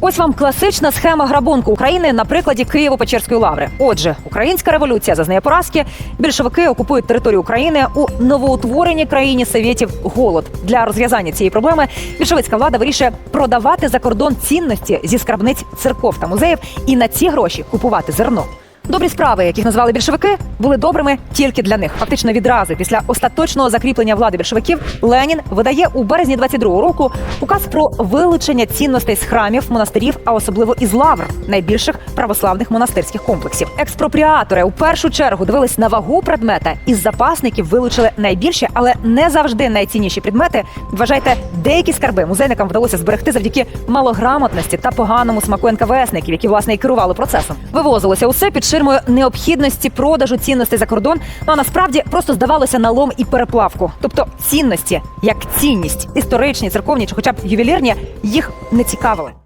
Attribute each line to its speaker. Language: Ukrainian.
Speaker 1: Ось вам класична схема грабунку України на прикладі Києво-Печерської лаври. Отже, українська революція зазнає поразки. Більшовики окупують територію України у новоутвореній країні совєтів голод. Для розв'язання цієї проблеми більшовицька влада вирішує продавати за кордон цінності зі скарбниць церков та музеїв і на ці гроші купувати зерно. Добрі справи, яких назвали більшовики, були добрими тільки для них. Фактично відразу після остаточного закріплення влади більшовиків Ленін видає у березні 22-го року указ про вилучення цінностей з храмів, монастирів, а особливо із лавр найбільших православних монастирських комплексів. Експропріатори у першу чергу дивились на вагу предмета і з запасників вилучили найбільші, але не завжди найцінніші предмети. Вважайте, деякі скарби музейникам вдалося зберегти завдяки малограмотності та поганому смаку НКВСників, які власне і керували процесом. Вивозилося усе під ширмою необхідності продажу цінностей за кордон. Ну а насправді просто здавалося налом і переплавку. Тобто цінності як цінність, історичні, церковні чи хоча б ювелірні, їх не цікавили.